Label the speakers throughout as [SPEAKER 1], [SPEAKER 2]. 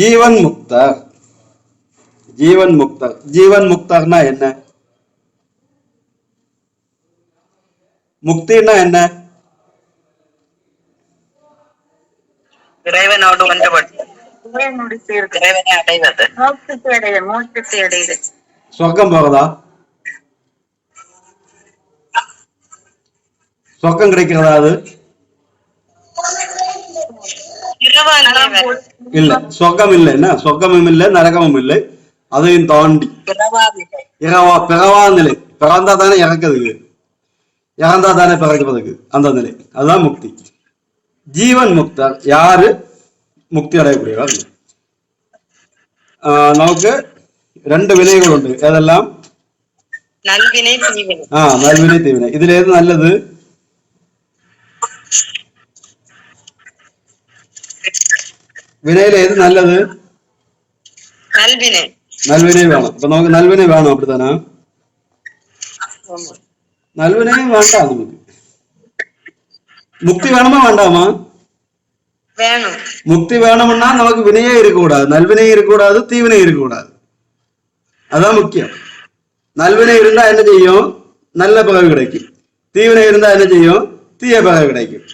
[SPEAKER 1] ஜீவன் முக்தர் ஜீவன் முக்தர் ஜீவன் முக்தர்னா என்ன முக்தின்னா என்ன
[SPEAKER 2] இறைவனோடு ஒன்றுபட்டு
[SPEAKER 1] சொர்க்கம் போறதா? சொர்க்கம் கிடைக்கிறதா அது? இல்ல சொர்க்கம் இல்லை என்ன? சொர்க்கமும் இல்லை நரகமும் இல்லை அதையும் தாண்டி இரவா பிறவா நிலை பிறந்தா தானே இறக்குதுக்கு இறந்தா தானே பிறக்கிறதுக்கு அந்த நிலை. அதுதான் முக்தி. ஜீவன் முக்தர். யாரு? முக்தி அடையக்கூடியவர். நமக்கு ரெண்டு வினைகள் உண்டு. எதெல்லாம்?
[SPEAKER 2] நல்வினை தீவினை.
[SPEAKER 1] ஆஹ் நல்வினை தீவினை. இதுல எது நல்லது? வினையில எது நல்லது
[SPEAKER 2] நல்வினை
[SPEAKER 1] நல்வினை வேணும் இப்ப நமக்கு நல்வினை வேணும் அப்படித்தானே நல்வினையும் வேண்டாம் நமக்கு முக்தி வேணுமா வேண்டாமா
[SPEAKER 2] வேணும்
[SPEAKER 1] முக்தி வேணும்னா நமக்கு வினையே இருக்கக்கூடாது நல்வினை இருக்கக்கூடாது தீவினை இருக்கக்கூடாது அதான் முக்கியம் நல்வினை இருந்தா என்ன செய்யும் நல்ல பிறகு கிடைக்கும் தீவினை இருந்தா என்ன செய்யும் தீய பிறகு கிடைக்கும்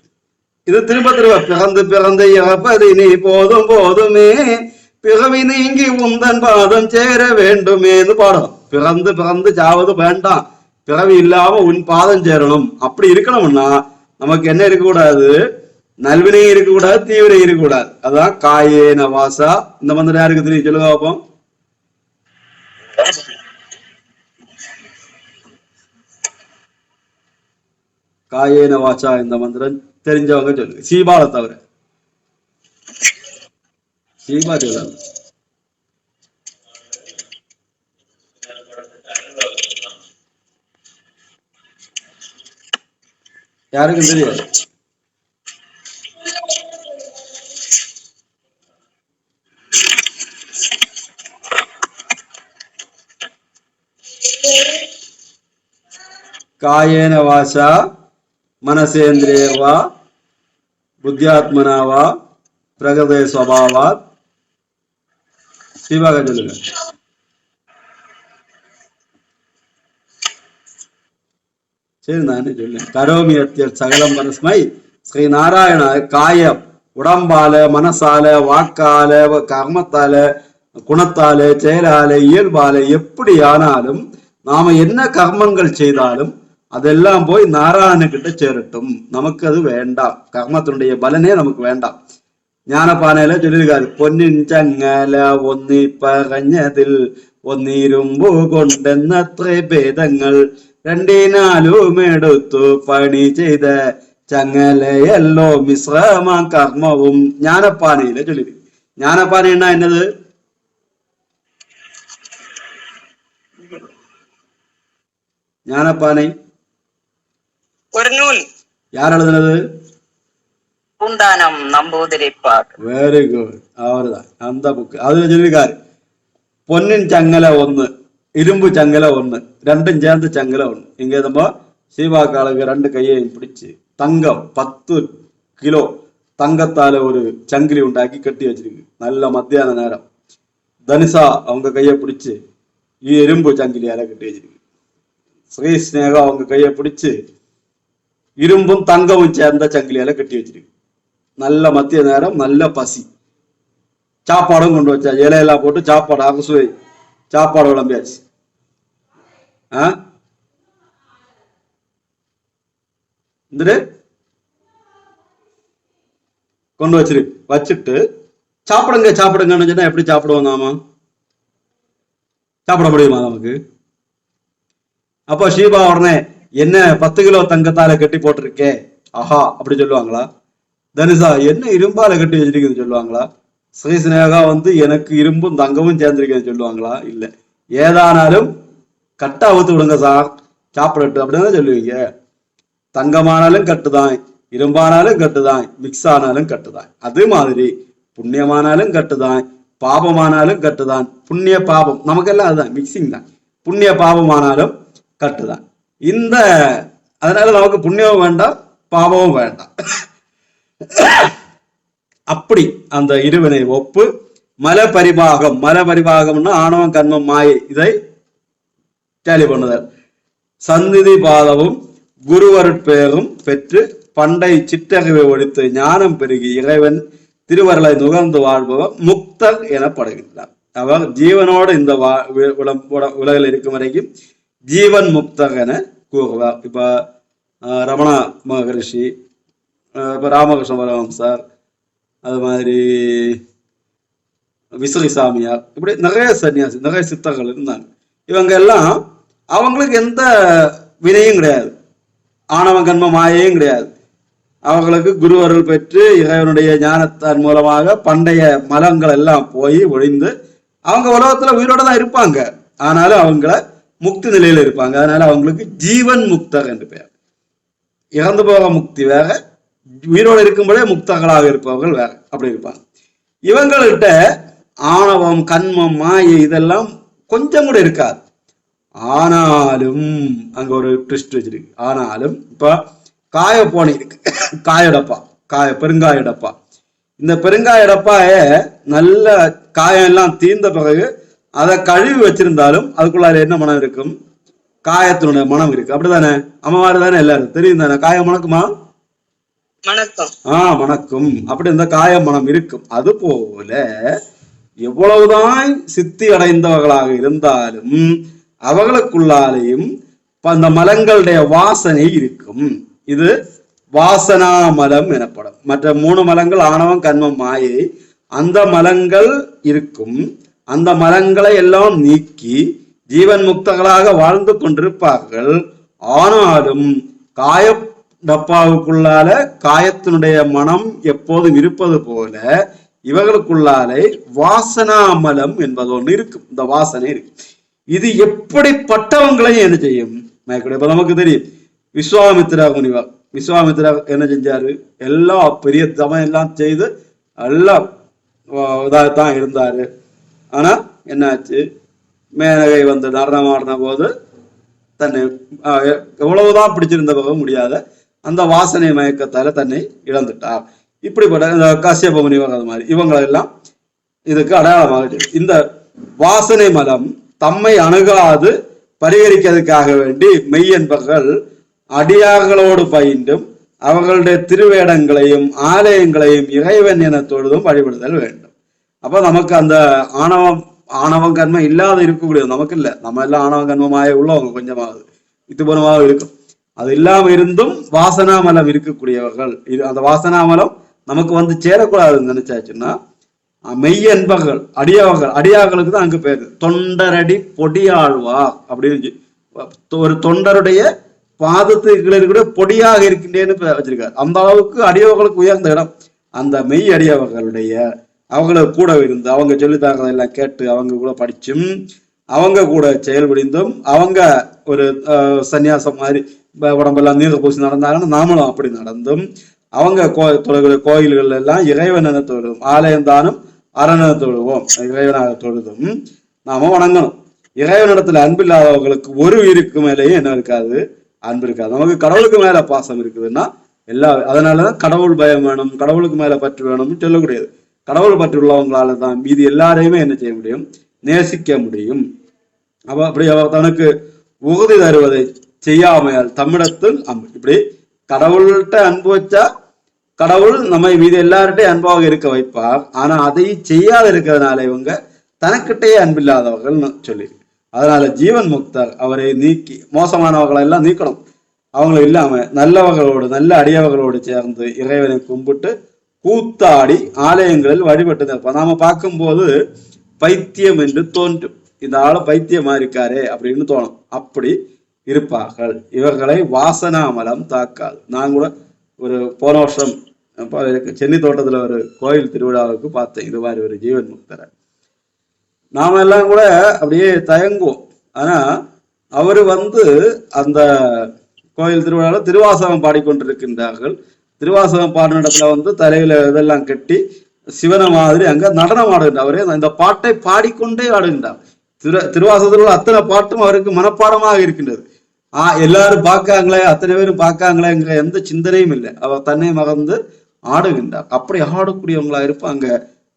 [SPEAKER 1] இது திரும்ப திரும்ப பிறந்து பிறந்து இறப்பது நீ போதும் போதுமே. பிறவி நீங்கி உந்தன் பாதம் சேர வேண்டுமேன்னு பாடும் பிறந்து பிறந்து சாவது வேண்டாம். பிறவி இல்லாம உன் பாதம் சேரணும். அப்படி இருக்கணும்னா நமக்கு என்ன இருக்கக்கூடாது? நல்வினையும் இருக்கக்கூடாது தீவிரம் இருக்கக்கூடாது. அதான் காயேன வாசா. இந்த மந்திரம் யாருக்கு தெரியும்? சொல்லுங்க பார்ப்போம் காயேன வாச்சா இந்த மந்திரம் தெரிஞ்சவங்க சொல்லுங்க சீபால தவிர. சீபா சொல்லாது யாருக்கும் தெரியாது. காயேன வாசா ವಾಚ ಮನಸೇಂದ್ರಿಯರ್ವಾ ಬುದ್ಧ್ಯಾತ್ಮನ ವಾ ಪ್ರಗೃತಿ ಸ್ವಭಾವಾತ್ சிவாக சொல்லுங்க சரி நானே சொல்லேன் கரோமி அத்தியர் சகலம் பரஸ்மை ஸ்ரீ நாராயண காயம் உடம்பால மனசால வாக்கால கர்மத்தால குணத்தால செயலால இயல்பால எப்படி ஆனாலும் நாம என்ன கர்மங்கள் செய்தாலும் അതെല്ലാം പോയി നാരായണ കിട്ട ചേരട്ടും നമുക്കത് വേണ്ടാം. കർമ്മത്തിനുടേ ബലനെ നമുക്ക് വേണ്ട. ജ്ഞാനപാനയിലെ ചൊല്ലിരുകാർ പൊന്നിൻ ചങ്ങല ഒന്നി പറഞ്ഞതിൽ ഒന്നിരുമ്പോ കൊണ്ടെന്നത്രേ ഭേദങ്ങൾ. രണ്ടിനാലും എടുത്തു പണി ചെയ്ത ചങ്ങലയല്ലോ മിശ്രമ കർമ്മവും. ജ്ഞാനപാനയിലെ ചൊല്ലിരു ജ്ഞാനപാന എണ്ണ എന്നത്? ജ്ഞാനപാനൈ.
[SPEAKER 2] ஒரு நூல்.
[SPEAKER 1] யார் எழுதுனது?
[SPEAKER 2] பூந்தானம் நம்பூதிரிப்பார்.
[SPEAKER 1] வெரி குட் அவர்தான். அந்த அது சொல்லியிருக்காரு பொன்னின் சங்கல ஒண்ணு இரும்பு சங்கல ஒண்ணு ரெண்டும் சேர்ந்து சங்கல ஒண்ணு. இங்க நம்ம சீவாக்காலுக்கு ரெண்டு கையையும் பிடிச்சு தங்கம் பத்து கிலோ தங்கத்தால ஒரு சங்கிலி உண்டாக்கி கட்டி வச்சிருக்கு. நல்ல மத்தியான நேரம். தனுஷா அவங்க கையை பிடிச்சு இரும்பு சங்கிலியால கட்டி வச்சிருக்கு. ஸ்ரீ ஸ்னேகா அவங்க கையை பிடிச்சு இரும்பும் தங்கமும் சேர்ந்த சங்கிலியால கட்டி வச்சிருக்கு. நல்ல மத்திய நேரம் நல்ல பசி. சாப்பாடும் கொண்டு வச்சா இலையெல்லாம் போட்டு சாப்பாடு அகசுவை சாப்பாடு விளம்பியாச்சு. ஆ? இந்திரு? கொண்டு வச்சிரு. வச்சுட்டு சாப்பிடுங்க சாப்பிடுங்கன்னு சொன்னா எப்படி சாப்பிடுவோம் நாம? சாப்பிட முடியுமா நமக்கு? அப்போ ஷீபா உடனே என்ன பத்து கிலோ தங்கத்தால கட்டி போட்டிருக்கே? ஆஹா அப்படி சொல்லுவாங்களா? தனுஷா என்ன இரும்பால கட்டி வச்சிருக்குன்னு சொல்லுவாங்களா? ஸ்ரீ சினேகா வந்து எனக்கு இரும்பும் தங்கமும் சேர்ந்திருக்கேன்னு சொல்லுவாங்களா? இல்ல. ஏதானாலும் கட்டா ஊத்து விடுங்க சார். சாப்பிடட்டு அப்படின்னு தான் சொல்லுவீங்க? தங்கமானாலும் கட்டுதான். இரும்பானாலும் கட்டுதான். மிக்ஸ் ஆனாலும் கட்டுதான். அது மாதிரி புண்ணியமானாலும் கட்டுதான். பாபமானாலும் கட்டுதான். புண்ணிய பாபம். நமக்கெல்லாம் அதுதான். மிக்சிங் தான். புண்ணிய பாபமானாலும் கட்டுதான். இந்த அதனால நமக்கு புண்ணியமும் வேண்டாம் பாவமும் வேண்டாம். அப்படி அந்த இருவினை ஒப்பு மல பரிபாகம் மல பரிபாகம்னா ஆணவம் கண்மம் மாயை இதை டேலி பண்ணுதல். சந்நிதி பாதவும் குருவருட்பேரும் பெற்று பண்டை சிற்றகவை ஒழித்து ஞானம் பெருகி இறைவன் திருவருளை நுகர்ந்து வாழ்பவர் முக்தர் எனப்படுகின்றார். அவர் ஜீவனோடு இந்த வா- உலகில் இருக்கும் வரைக்கும் ஜீவன் முக்தகனை கூறுவார். இப்போ ரமணா மகரிஷி இப்போ ராமகிருஷ்ண பரமஹம்சர் அது மாதிரி விசிறி சாமியார் இப்படி நிறைய சன்னியாசி நிறைய சித்தர்கள் இருந்தாங்க. இவங்க எல்லாம் அவங்களுக்கு எந்த வினையும் கிடையாது. ஆணவ கண்ம மாயையும் கிடையாது. அவங்களுக்கு குரு அருள் பெற்று இறைவனுடைய ஞானத்தின் மூலமாக பண்டைய மலங்கள் எல்லாம் போய் ஒழிந்து அவங்க உலகத்துல உயிரோட தான் இருப்பாங்க. ஆனாலும் அவங்கள முக்தி நிலையில இருப்பாங்க. அதனால அவங்களுக்கு ஜீவன் முக்தர் என்று பெயர். இறந்து போக முக்தி வேற உயிரோடு இருக்கும்போதே முக்தர்களாக இருப்பவர்கள் வேற அப்படி இருப்பாங்க. இவங்கள்ட்ட ஆணவம் கண்மம் மாயை இதெல்லாம் கொஞ்சம் கூட இருக்காது. ஆனாலும் அங்க ஒரு ட்விஸ்ட் வச்சிருக்கு. ஆனாலும் இப்ப காய போனி இருக்கு. காயடப்பா காய பெருங்காயடப்பா இந்த பெருங்காயடப்பாய நல்ல காயம் எல்லாம் தீர்ந்த பிறகு அதை கழுவி வச்சிருந்தாலும் அதுக்குள்ளார என்ன மனம் இருக்கும்? காயத்தினுடைய மனம் இருக்கு. அப்படிதானே அம்மாவாரு தானே எல்லாரும்? தெரியும் தானே? காயம் மணக்குமா?
[SPEAKER 2] வணக்கம்
[SPEAKER 1] ஆ மணக்கும். அப்படி இந்த காய மனம் இருக்கும். அது போல எவ்வளவுதான் சித்தி அடைந்தவர்களாக இருந்தாலும் அவர்களுக்குள்ளாலேயும் அந்த மலங்களுடைய வாசனை இருக்கும். இது வாசனா மலம் எனப்படும். மற்ற மூணு மலங்கள் ஆணவம் கண்மம் மாயை. அந்த மலங்கள் இருக்கும். அந்த மரங்களை எல்லாம் நீக்கி ஜீவன் முக்தர்களாக வாழ்ந்து கொண்டிருப்பார்கள். ஆனாலும் காய டப்பாவுக்குள்ளால காயத்தினுடைய மனம் எப்போதும் இருப்பது போல இவர்களுக்குள்ளாலே வாசனாமலம் என்பது ஒண்ணு இருக்கும் இந்த வாசனை இருக்கு. இது எப்படிப்பட்டவங்களையும் என்ன செய்யும்? மயக்கடைய இப்ப நமக்கு தெரியும். விஸ்வாமித்ரா முனிவர். விஸ்வாமித்ரா என்ன செஞ்சாரு? எல்லா பெரிய தவம் எல்லாம் செய்து எல்லாம் இதாகத்தான் இருந்தாரு. ஆனா என்னாச்சு? மேனகை வந்து நடனம் ஆடின போது தன்னை ஆஹ், எவ்வளவுதான் பிடிச்சிருந்த போக முடியாத அந்த வாசனை மயக்கத்தால தன்னை இழந்துட்டார். இப்படிப்பட்ட இந்த காசியப்ப முனிவர் அது மாதிரி இவங்களெல்லாம் இதுக்கு அடையாளமாக இந்த வாசனை மலம் தம்மை அணுகாது பரிகரிக்கிறதுக்காக வேண்டி மெய்யென்பர்கள் அடியார்களோடு பயின்றும் அவர்களுடைய திருவேடங்களையும் ஆலயங்களையும் இறைவன் என தொழுதும் வழிபடுதல் வேண்டும். அப்ப நமக்கு அந்த ஆணவம் ஆணவம் கண்மை இல்லாத இருக்கக்கூடியது. நமக்கு இல்ல நம்ம எல்லாம் ஆணவ கண்மமாக உள்ளவங்க. கொஞ்சமாவது. இதுபுறமாக இருக்கும். அது இல்லாம இருந்தும் வாசனாமலம் இருக்கக்கூடியவர்கள். இது அந்த வாசனாமலம் நமக்கு வந்து சேரக்கூடாதுன்னு நினைச்சாச்சுன்னா மெய் என்பர்கள் அடியாவர்கள் அடியார்களுக்கு தான் அங்கு பேரு. தொண்டரடி பொடியாழ்வார் அப்படின்னு ஒரு தொண்டருடைய பாதத்துக்கு கீழே பொடியாக இருக்கின்றேன்னு வச்சிருக்காரு. அந்த அளவுக்கு அடியவர்களுக்கு உயர்ந்த இடம். அந்த மெய் அடியவர்களுடைய அவங்கள கூட இருந்து அவங்க சொல்லித்தாரதை எல்லாம் கேட்டு அவங்க கூட படிச்சும் அவங்க கூட செயல்படிந்தும் அவங்க ஒரு சன்னியாசம் சந்நியாசம் மாதிரி உடம்பெல்லாம் நீர் பூசி நடந்தாங்கன்னா நாமளும் அப்படி நடந்தும் அவங்க கோ தொழுகிற கோயில்கள் எல்லாம் இறைவன் தொழுதும் ஆலயம் தானும் அரணென தொழுவோம். இறைவனாக தொழுதும் நாம வணங்கணும். இறைவனிடத்துல அன்பு இல்லாதவங்களுக்கு ஒரு உயிருக்கு மேலேயும் என்ன இருக்காது? அன்பு இருக்காது. நமக்கு கடவுளுக்கு மேல பாசம் இருக்குதுன்னா எல்லா அதனாலதான் கடவுள் பயம் வேணும் கடவுளுக்கு மேல பற்று வேணும்னு சொல்லக்கூடியது. கடவுள் பற்று உள்ளவங்களால தான் மீதி எல்லாரையுமே என்ன செய்ய முடியும்? நேசிக்க முடியும். அவ அப்படி அவ தனக்கு உகதி தருவதை செய்யாமையால் தமிழத்தில் அன்பு இப்படி கடவுள்கிட்ட அன்பு வச்சா கடவுள் நம்மை மீது எல்லார்கிட்டையும் அன்பாக இருக்க வைப்பார். ஆனா அதை செய்யாத இருக்கிறதுனால இவங்க தனக்கிட்டேயே அன்பில்லாதவர்கள்னு சொல்லி. அதனால ஜீவன் முக்தர் அவரை நீக்கி மோசமானவர்களை எல்லாம் நீக்கணும். அவங்களும் இல்லாம நல்லவர்களோடு நல்ல அடியவர்களோடு சேர்ந்து இறைவனை கும்பிட்டு கூத்தாடி ஆலயங்களில் வழிபட்டு நிற்போம் நாம பார்க்கும்போது பைத்தியம் என்று தோன்றும். இந்த ஆளு பைத்தியமா இருக்காரே அப்படின்னு தோணும். அப்படி இருப்பார்கள். இவர்களை வாசனாமலம் தாக்காது. நான் கூட ஒரு போன வருஷம் சென்னை தோட்டத்துல ஒரு கோயில் திருவிழாவுக்கு பார்த்தேன். இது மாதிரி ஒரு ஜீவன் முக்தரை. நாம எல்லாம் கூட அப்படியே தயங்குவோம். ஆனா அவரு வந்து அந்த கோயில் திருவிழாவில் திருவாசகம் பாடிக்கொண்டிருக்கின்றார்கள். திருவாசகம் பாடின இடத்துல வந்து தலையில இதெல்லாம் கட்டி சிவனை மாதிரி அங்க நடனம் ஆடுகின்றார் அவரே இந்த பாட்டை பாடிக்கொண்டே ஆடுகின்றார். திரு திருவாசகத்தில் உள்ள அத்தனை பாட்டும் அவருக்கு மனப்பாடமாக இருக்கின்றது. ஆ எல்லாரும் பார்க்காங்களே அத்தனை பேரும் பார்க்காங்களேங்கிற எந்த சிந்தனையும் இல்லை. அவர் தன்னை மறந்து ஆடுகின்றார். அப்படி ஆடக்கூடியவங்களா இருப்பாங்க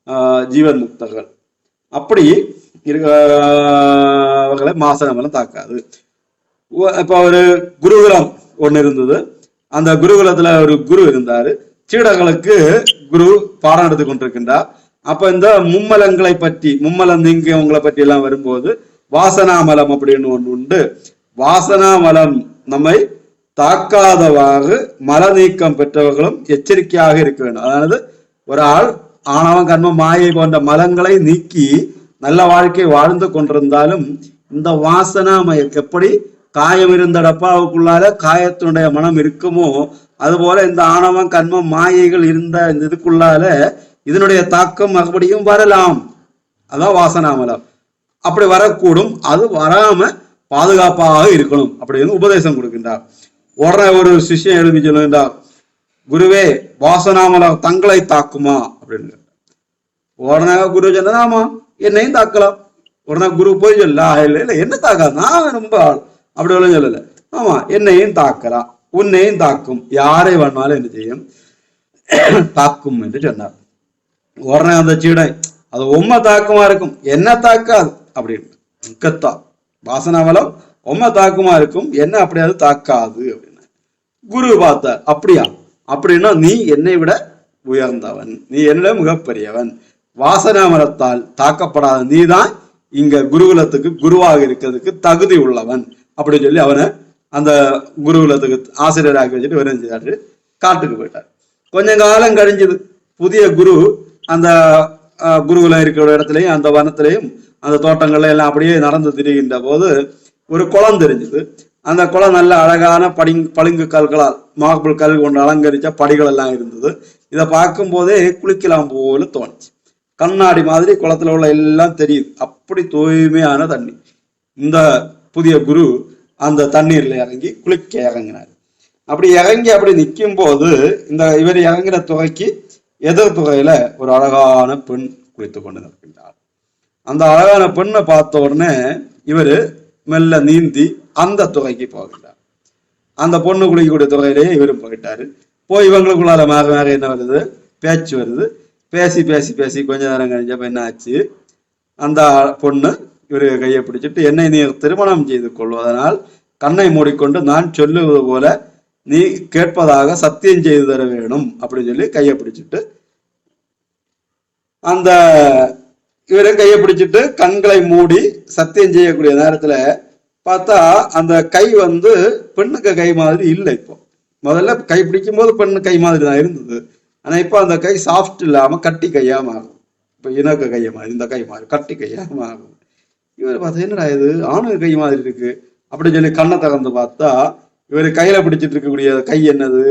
[SPEAKER 1] ஆஹ், ஜீவன் முக்தர்கள். அப்படி இருக்க மாசனமெல்லாம் தாக்காது. இப்போ இப்ப ஒரு குருகுலம் ஒண்ணு இருந்தது. அந்த குருகுலத்துல ஒரு குரு இருந்தாரு. சீடர்களுக்கு குரு பாடம் எடுத்து கொண்டிருக்கின்றார். அப்ப இந்த மும்மலங்களை பற்றி மும்மலம் நீங்கியவங்களை பற்றி எல்லாம் வரும்போது வாசனாமலம் அப்படின்னு ஒண்ணு உண்டு. வாசனாமலம் நம்மை தாக்காதவாறு மல நீக்கம் பெற்றவர்களும் எச்சரிக்கையாக இருக்க வேண்டும். அதாவது ஒரு ஆள் ஆணவம் கர்ம மாயை போன்ற மலங்களை நீக்கி நல்ல வாழ்க்கை வாழ்ந்து கொண்டிருந்தாலும் இந்த வாசனாமயம் எப்படி காயம் இருந்த டப்பாவுக்குள்ளால காயத்தினுடைய மனம் இருக்குமோ? அதுபோல இந்த ஆணவம் கண்மம் மாயைகள் இருந்த இந்த இதுக்குள்ளால இதனுடைய தாக்கம் மறுபடியும் வரலாம். அதான் வாசனாமலம். அப்படி வரக்கூடும். அது வராம பாதுகாப்பாக இருக்கணும் அப்படின்னு உபதேசம் கொடுக்கின்றார். உடனே ஒரு சிஷ்யம் எழுதி சொல்லுகின்றார் குருவே வாசனாமலம் தங்களை தாக்குமா? அப்படின்னு. உடனே குரு சொன்னா ஆமா என்னையும் தாக்கலாம். உடனே குரு போய் சொல்ல இல்லை இல்ல என்ன தாக்காது. நான் ரொம்ப ஆள். அப்படி ஒன்றும் சொல்லல. ஆமா என்னையும் தாக்கலாம் உன்னையும் தாக்கும். யாரை வேணாலும் என்ன செய்யும்? தாக்கும் என்று சொன்னார். உடனே அந்த சீடை அது உண்மை தாக்குமா இருக்கும்? என்ன தாக்காது. அப்படின்னு முக்கத்தா. வாசனாவலம் உண்மை தாக்குமா இருக்கும்? என்ன அப்படியாவது தாக்காது அப்படின்னு குரு பார்த்தார் அப்படியா? அப்படின்னா நீ என்னை விட உயர்ந்தவன். நீ என்னிட மிகப்பெரியவன். வாசனாமலத்தால் தாக்கப்படாத நீதான் இங்க குருகுலத்துக்கு குருவாக இருக்கிறதுக்கு தகுதி உள்ளவன். அப்படின்னு சொல்லி அவனை அந்த குருகுலத்துக்கு ஆசிரியராக வச்சுட்டு இவர் செஞ்சாரு காட்டுக்கு போயிட்டார். கொஞ்ச காலம் கழிஞ்சது புதிய குரு அந்த குருகுலம் இருக்கிற இடத்துலையும் அந்த வனத்திலையும் அந்த தோட்டங்கள்ல எல்லாம் அப்படியே நடந்து திரிகின்ற போது ஒரு குளம் தெரிஞ்சது. அந்த குளம் நல்ல அழகான படி பளிங்கு கல்களால் மார்பிள் கல் கொண்டு அலங்கரிச்ச படிகள் எல்லாம் இருந்தது. இதை பார்க்கும் போதே குளிக்கலாம் போல தோணுச்சு. கண்ணாடி மாதிரி குளத்துல உள்ள எல்லாம் தெரியுது. அப்படி தூய்மையான தண்ணி. இந்த புதிய குரு அந்த தண்ணீர்ல இறங்கி குளிக்க இறங்கினார். அப்படி இறங்கி அப்படி நிற்கும் போது இந்த இவர் இறங்கின துறைக்கு எதிர் துறையில ஒரு அழகான பெண் குளித்து கொண்டு நிற்கின்றார். அந்த அழகான பெண்ணை பார்த்த உடனே இவர் மெல்ல நீந்தி அந்த துறைக்கு போகின்றார். அந்த பொண்ணு குளிக்கக்கூடிய துறையிலேயே இவரும் போயிட்டாரு. போய் இவங்களுக்குள்ளால மாற மாற என்ன வருது? பேச்சு வருது. பேசி பேசி பேசி கொஞ்ச நேரம் கழிஞ்சப்ப என்ன ஆச்சு அந்த பொண்ணு இவரு கையை பிடிச்சிட்டு என்னை நீ திருமணம் செய்து கொள்வதனால் கண்ணை மூடிக்கொண்டு நான் சொல்லுவது போல நீ கேட்பதாக சத்தியம் செய்து தர வேணும் அப்படின்னு சொல்லி கையை பிடிச்சிட்டு அந்த இவரை கையை பிடிச்சிட்டு கண்களை மூடி சத்தியம் செய்யக்கூடிய நேரத்துல பார்த்தா அந்த கை வந்து பெண்ணுக்கு கை மாதிரி இல்லை இப்போ. முதல்ல கை பிடிக்கும் போது பெண்ணு கை மாதிரி தான் இருந்தது. ஆனா இப்போ அந்த கை சாஃப்ட் இல்லாம கட்டி கையா மாறும் இப்போ இனக்கு கையை மாதிரி இந்த கை மாதிரி கட்டி கையா மாறும் இவர் பார்த்தா என்னடா இது? ஆணுக கை மாதிரி இருக்கு. அப்படின்னு சொல்லி கண்ணை திறந்து பார்த்தா இவர் கையில பிடிச்சிட்டு இருக்கக்கூடிய கை என்னது?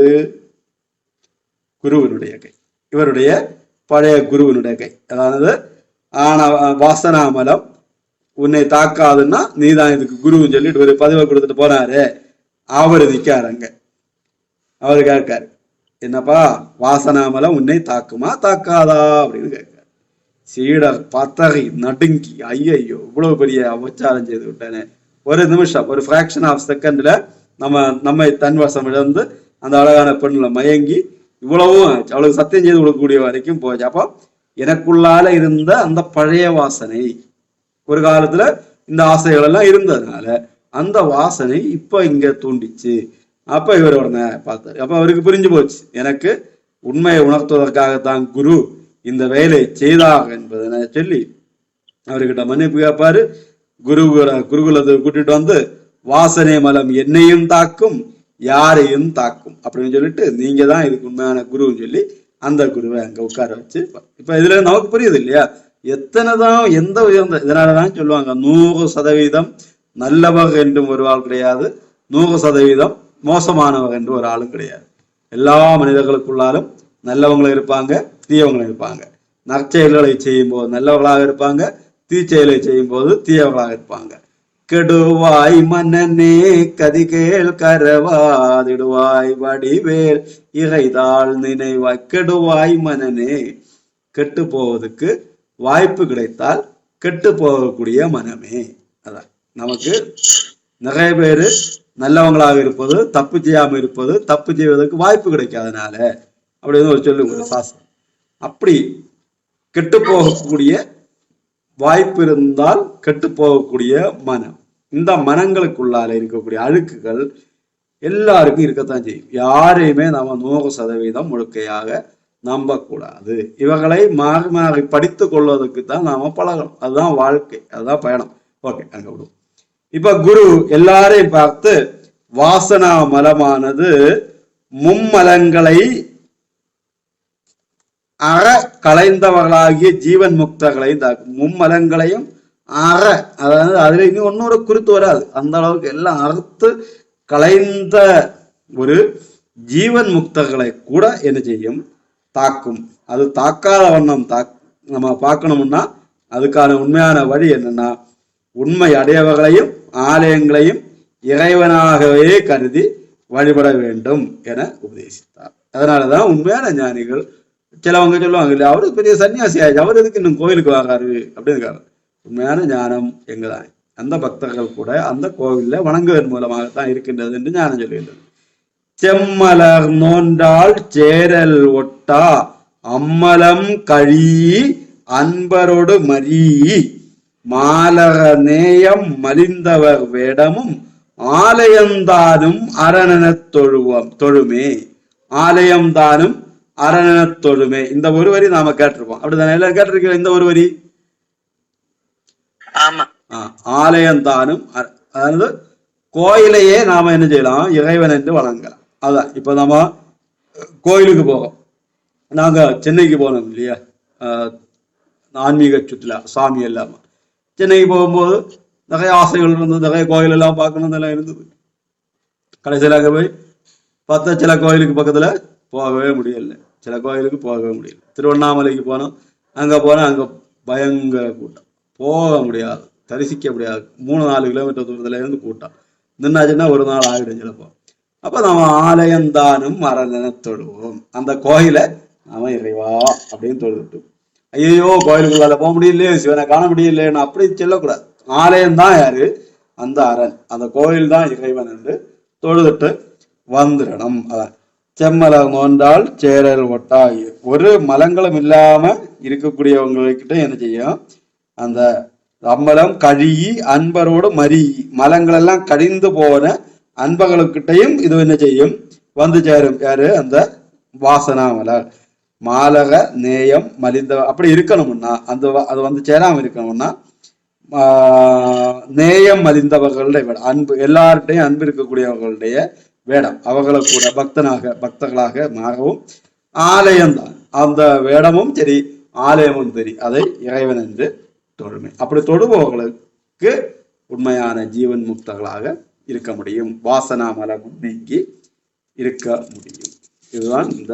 [SPEAKER 1] குருவினுடைய கை. இவருடைய பழைய குருவினுடைய கை. அதாவது ஆனா வாசனாமலம் உன்னை தாக்காதுன்னா நீதான் இதுக்கு குருன்னு சொல்லிட்டு ஒரு பதிவை கொடுத்துட்டு போனாரு அவர் நிக்காருங்க அவர் கேட்காரு என்னப்பா வாசனாமலம் உன்னை தாக்குமா தாக்காதா? அப்படின்னு கேட்க சீடர் பத்தகை நடுங்கி ஐயையோ இவ்வளவு பெரிய அவச்சாரம் செய்து விட்டேனே. ஒரு நிமிஷம் ஒரு ஃப்ராக்ஷன் ஆஃப் செகண்ட்ல நம்ம நம்மை தன்வசம் இழந்து அந்த அழகான பெண்ணுல மயங்கி இவ்வளவும் அவளுக்கு சத்தியம் செய்து கொடுக்கக்கூடிய வரைக்கும் போச்சு. அப்போ எனக்குள்ளால இருந்த அந்த பழைய வாசனை ஒரு காலத்துல இந்த ஆசைகள் எல்லாம் இருந்ததுனால அந்த வாசனை இப்ப இங்க தூண்டிச்சு. அப்ப இவர் உடனே பார்த்தாரு. அப்ப அவருக்கு புரிஞ்சு போச்சு. எனக்கு உண்மையை உணர்த்துவதற்காகத்தான் குரு இந்த வேலை செய்தாக என்பதனை சொல்லி அவர்கிட்ட மன்னிப்பு கேட்பாரு. குரு குருகுலத்தை கூட்டிட்டு வந்து வாசனை மலம் என்னையும் தாக்கும் யாரையும் தாக்கும். அப்படின்னு சொல்லிட்டு நீங்க தான் இதுக்கு உண்மையான குருன்னு சொல்லி அந்த குருவை அங்க உட்கார வச்சு இப்ப இதுல நமக்கு புரியுது இல்லையா? எத்தனை தான் எந்த உயர்ந்த இதனாலதான் சொல்லுவாங்க நூறு சதவீதம் நல்லவர் என்றும் ஒரு ஆள் கிடையாது. நூறு சதவீதம் மோசமானவர் என்று ஒரு ஆளும் கிடையாது. எல்லா மனிதர்களுக்குள்ளாலும் நல்லவங்களும் இருப்பாங்க தீயவங்களை இருப்பாங்க. நற்செயல்களை செய்யும்போது நல்லவர்களாக இருப்பாங்க. தீச்செயலை செய்யும் போது தீயவர்களாக இருப்பாங்க. கெடுவாய் மன்னனே கதிகேள் கரவாதிடுவாய் வடிவேல் இறைதாள் நினைவாய் கெடுவாய் மனனே கெட்டு போவதுக்கு வாய்ப்பு கிடைத்தால் கெட்டு போகக்கூடிய மனமே. அதான். நமக்கு நிறைய பேரு நல்லவங்களாக இருப்பது தப்பு செய்யாமல் இருப்பது தப்பு செய்வதற்கு வாய்ப்பு கிடைக்காதனால. அப்படின்னு ஒரு சொல்லுங்க ஒரு சாஸ்திரம். அப்படி கெட்டு போகக்கூடிய வாய்ப்பு இருந்தால் கெட்டு போகக்கூடிய மனம். இந்த மனங்களுக்குள்ளால இருக்கக்கூடிய அழுக்குகள் எல்லாருக்கும் இருக்கத்தான் செய்யும். யாரையுமே நம்ம நூறு சதவீதம் முழுக்கையாக நம்பக்கூடாது. இவர்களை மாறி மாறி படித்து கொள்வதற்கு தான் நாம பழகணும். அதுதான் வாழ்க்கை. அதுதான் பயணம். ஓகே அங்க விடுவோம். இப்ப குரு எல்லாரையும் பார்த்து வாசனா மலமானது மும்மலங்களை அற கலைந்தவர்களாகிய ஜீவன் முக்தர்களை தாக்கும் மும்மலங்களையும் அற அதாவது அதுல இனி ஒன்னொரு குறித்து வராது. அந்த அளவுக்கு எல்லாம் அறுத்து களைந்த ஒரு ஜீவன் முக்தர்களை கூட என்ன செய்யும்? தாக்கும். அது தாக்காத வண்ணம் தா நம்ம பார்க்கணும்னா அதுக்கான உண்மையான வழி என்னன்னா உண்மை அடையவர்களையும் ஆலயங்களையும் இறைவனாகவே கருதி வழிபட வேண்டும் என உபதேசித்தார். அதனாலதான் உண்மையான ஞானிகள் சிலவங்க சொல்லுவாங்க இல்லை அவரு பெரிய சன்னியாசி ஆயிடுச்சு அவர் எதுக்கு இன்னும் கோயிலுக்கு வாங்காரு அப்படின்னு உண்மையான ஞானம் எங்கதான்? அந்த பக்தர்கள் கூட அந்த கோவிலில் வணங்குவதன் மூலமாகத்தான் இருக்கின்றது என்று ஞானம் சொல்லுகின்றது செம்மலர் நோண்டால் சேரல் ஒட்டா அம்மலம் கழி அன்பரோடு மரி மாலக நேயம் மலிந்தவர் வேடமும் ஆலயந்தானும் அரணனத் தொழுவம் தொழுமே. ஆலயம்தானும் அரணனத் தொழுமே இந்த ஒரு வரி நாம கேட்டிருப்போம் அப்படிதானே எல்லாரும் கேட்டிருக்கீங்க இந்த ஒரு வரி?
[SPEAKER 2] ஆமா.
[SPEAKER 1] ஆ, ஆலயந்தானும் அ- அதாவது கோயிலையே நாம என்ன செய்யலாம்? இறைவன் என்று வணங்கலாம் அதான் இப்ப நம்ம கோயிலுக்கு போவோம் நாங்க சென்னைக்கு போனோம் இல்லையா? ஆன்மீக சுற்றுலா சாமி இல்லாம சென்னைக்கு போகும்போது நிறைய ஆசைகள் இருந்தது. நிறைய கோயில் எல்லாம் பார்க்கணும் எல்லாம் இருந்தது. கடைசியில் அங்கே போய் பார்த்தா சில கோயிலுக்கு பக்கத்துல போகவே முடியல. சில கோயிலுக்கு போகவே முடியல. திருவண்ணாமலைக்கு போனோம். அங்க போனால் அங்க பயங்கர கூட்டம். போக முடியாது தரிசிக்க முடியாது. மூணு நாலு கிலோமீட்டர் தூரத்துல இருந்து கூட்டம். நின்னாச்சுன்னா ஒரு நாள் ஆகிடும் சிலப்போ அப்ப நம்ம ஆலயந்தானும் மரணன தொழுவோம் அந்த கோயிலை நாம இறைவா அப்படின்னு தொழுதுட்டு ஐயோ கோயிலுக்குள்ளால போக முடியலையே சிவனை காண முடியலையேன்னு அப்படி சொல்லக்கூடாது. ஆலயம் தான் யாரு? அந்த அரண். அந்த கோயில் தான் இறைவன் என்று தொழுதுட்டு வந்துடணும். அதான். செம்மலம் நோண்டால் சேரல் ஒட்டாய். ஒரு மலங்களும் இல்லாம இருக்கக்கூடியவங்ககிட்ட என்ன செய்யும்? அந்த அம்மலம் கழுகி அன்பரோடு மறி. மலங்களெல்லாம் கழிந்து போன அன்பகளுக்கிட்டையும் இது என்ன செய்யும்? வந்து சேரும். யாரு? அந்த வாசனா மலர் மாலக நேயம் மலிந்த அப்படி இருக்கணும்னா அந்த அது வந்து சேராம இருக்கணும்னா நேயம் மலிந்தவர்களுடைய அன்பு எல்லார்கிட்டையும் அன்பு இருக்கக்கூடியவர்களுடைய வேடம். அவர்களை கூட பக்தனாக பக்தர்களாக மாறவும் ஆலயம்தான் அந்த வேடமும் சரி ஆலயமும் சரி அதை இறைவன் என்று தொழுமை. அப்படி தொடுபவர்களுக்கு உண்மையான ஜீவன் முக்தர்களாக இருக்க முடியும். வாசனா மலமும் நீங்கி இருக்க முடியும். இதுதான் இந்த